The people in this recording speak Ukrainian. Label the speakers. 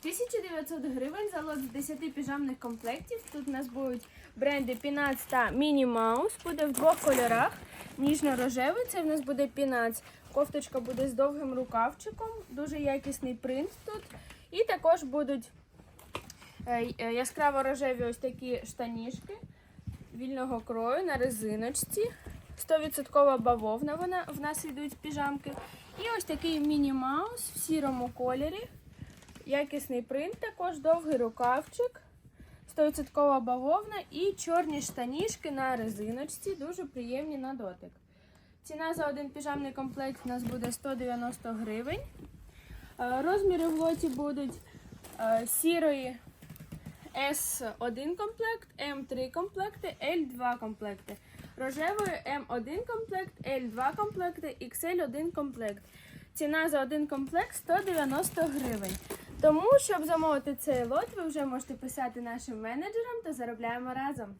Speaker 1: 1900 гривень за лот з 10 піжамних комплектів. Тут у нас будуть бренди Pinax та Minnie Mouse. Буде в двох кольорах. Ніжно-рожевий, це в нас буде Pinax. Кофточка буде з довгим рукавчиком, дуже якісний принт тут. І також будуть е, е, яскраво рожеві ось такі штанішки вільного крою на резиночці. 100% бавовна вона, в нас йдуть піжамки. І ось такий міні-маус в сірому кольорі. Якісний принт, також довгий рукавчик. 100% бавовна і чорні штанішки на резиночці, дуже приємні на дотик. Ціна за один піжамний комплект у нас буде 190 гривень. Е, Розміри в лоті будуть е, сірої S1 комплект, M3 комплекти, L2 комплекти. Рожевої M1 комплект, L2 комплекти, XL1 комплект. Ціна за один комплект 190 гривень. Тому, щоб замовити цей лот, ви вже можете писати нашим менеджерам та заробляємо разом.